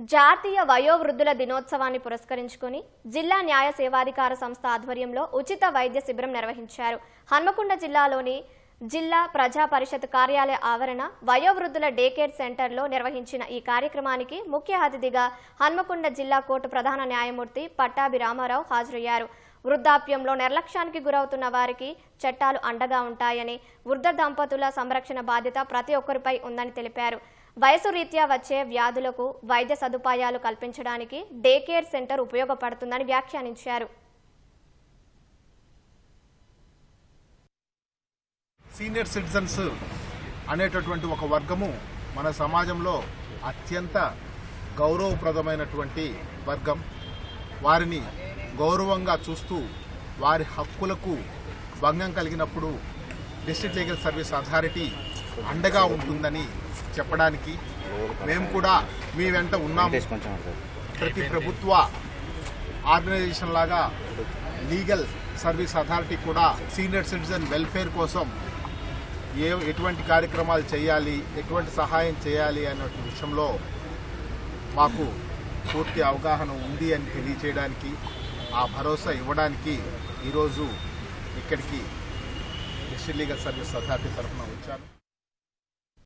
జాతీయ వయోవృద్ధుల దినోత్సవాన్ని పురస్కరించుకుని జిల్లా న్యాయ సేవాధికార సంస్థ ఆధ్వర్యంలో ఉచిత వైద్య శిబిరం నిర్వహించారు. హన్మకొండ జిల్లాలోని జిల్లా ప్రజా పరిషత్ కార్యాలయ ఆవరణ వయోవృద్ధుల డే కేర్ సెంటర్లో నిర్వహించిన ఈ కార్యక్రమానికి ముఖ్య అతిథిగా హన్మకొండ జిల్లా కోర్టు ప్రధాన న్యాయమూర్తి పట్టాభి రామారావు హాజరయ్యారు. వృద్ధాప్యంలో నిర్లక్ష్యానికి గురవుతున్న వారికి చట్టాలు అండగా ఉంటాయని వృద్ధ దంపతుల సంరక్షణ బాధ్యత ప్రతి ఒక్కరిపై ఉందని తెలిపారు. వయసు రీత్యా వచ్చే వ్యాధులకు వైద్య సదుపాయాలు కల్పించడానికి డే కేర్ సెంటర్ ఉపయోగపడుతుందని వ్యాఖ్యానించారు. సీనియర్ సిటిజన్స్ అనేటటువంటి ఒక వర్గము మన సమాజంలో అత్యంత గౌరవప్రదమైనటువంటి వర్గం. వారిని గౌరవంగా చూస్తూ వారి హక్కులకు భంగం కలిగినప్పుడు డిస్ట్రిక్ట్ లీగల్ సర్వీస్ అథారిటీ అండగా ఉంటుందని చెప్పడానికి మేము కూడా మీ వెంట ఉన్నాము. ప్రతి ప్రభుత్వ ఆర్గనైజేషన్ లాగా లీగల్ సర్వీస్ అథారిటీ కూడా సీనియర్ సిటిజన్ వెల్ఫేర్ కోసం ఏ ఎటువంటి కార్యక్రమాలు చేయాలి ఎటువంటి సహాయం చేయాలి అనే విషయంలో మాకు పూర్తి అవగాహన ఉంది అని తెలియచేయడానికి ఆ భరోసా ఇవ్వడానికి ఈరోజు ఇక్కడికి డిస్ట్రిక్ట్ లీగల్ సర్వీస్ అథారిటీ తరఫున వచ్చాను.